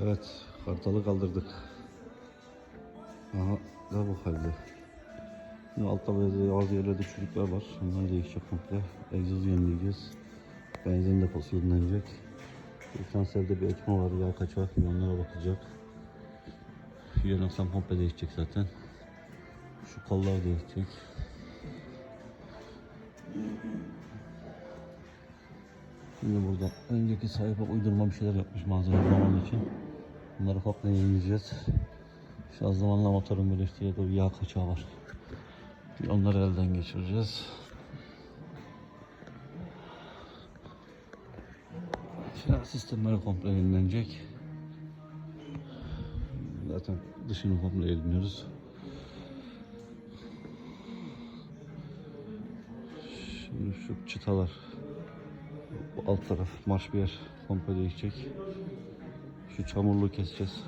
Evet, kartalı kaldırdık. Aha, da bu halde. Şimdi altta böyle bazı yerlerde çürükler var. Onları değişecek komple. Egzozu yenileyeceğiz. Benzin deposu yenilenecek. Transferde bir ekme var, yağ kaçak, onlara bakılacak. Yarın akşam komple değişecek zaten. Şu kollar değişecek. Şimdi burada önceki sahibi uydurma bir şeyler yapmış malzeme bulamadığı için. Bunları komple yenileyeceğiz. Şu zamanla motorun birleştiği doğru yağ kaçağı var. Bir Onları elden geçireceğiz. Fren sistemleri komple yenilenecek. Zaten dışını komple yeniliyoruz. Şimdi şu çıtalar bu alt taraf marş bir yer komple değişecek. Şu çamurluğu keseceğiz.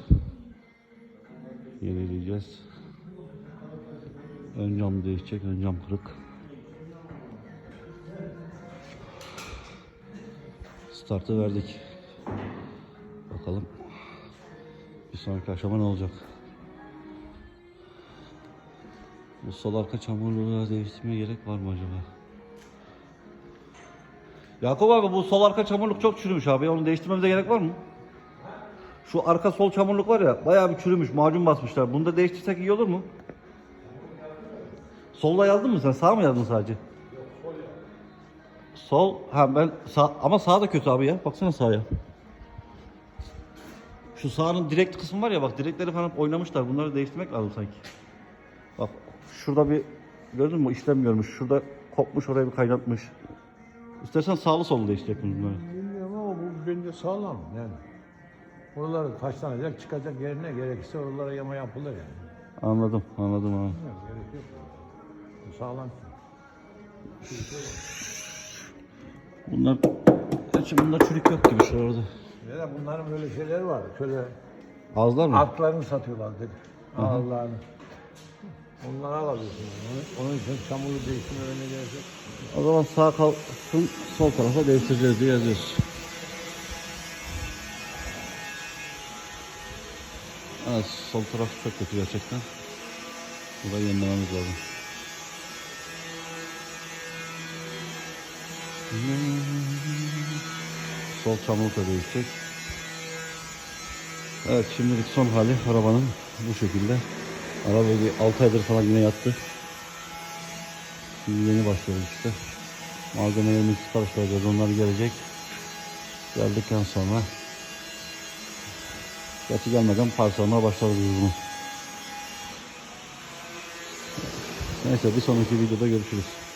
Yenileyeceğiz. Ön cam değişecek. Ön cam kırık. Startı verdik. Bakalım. Bir sonraki aşama ne olacak? Bu sol arka çamurluğu değiştirmeye gerek var mı acaba? Yakup abi bu sol arka çamurluk çok çürümüş abi. Onu değiştirmemize gerek var mı? Şu arka sol çamurluk var ya bayağı bir çürümüş. Macun basmışlar. Bunu da değiştirsek iyi olur mu? Solda yazdın mı sen? Sağ mı yazdın sadece? Sol. Ha ben sağ ama sağ da kötü abi ya. Baksana sağa. Şu sağın direkt kısmı var ya bak direkleri falan oynamışlar. Bunları değiştirmek lazım sanki. Bak şurada bir gördün mü işlem görmüş. Şurada kopmuş oraya bir kaynatmış. İstersen sağlı sollu değiştir bunları. Bilmiyorum ama bu bence sağlam yani. Oraları taşlanacak, çıkacak yerine gerekirse oralara yama yapılır yani. Anladım, anladım abi. Bilmiyorum, gerek yok. Bu Sağlam. Bunlar, gerçi bunlar çürük yok gibi şu orada. Ya da bunların böyle şeyleri var. Şöyle Ağızlar mı? altlarını satıyorlar dedi. Ağırlarını. Onları alabilirsin. yani. Onun için çamurlu değiştirme önüne gerek yok. O zaman sağ kalsın, sol tarafa değiştireceğiz diye yazıyoruz. Evet, sol taraf çok kötü gerçekten. Burayı yenilememiz lazım. Sol çamurluk da değişecek. Evet, şimdilik son hali arabanın bu şekilde. Araba bir 6 aydır falan yine yattı. Şimdi yeni başlıyoruz işte. Malzemelerimizi sipariş vereceğiz. Onlar gelecek. Geldikten sonra Gerçi gelmeden parçalamaya başlarız biz bunu. Neyse bir sonraki videoda görüşürüz.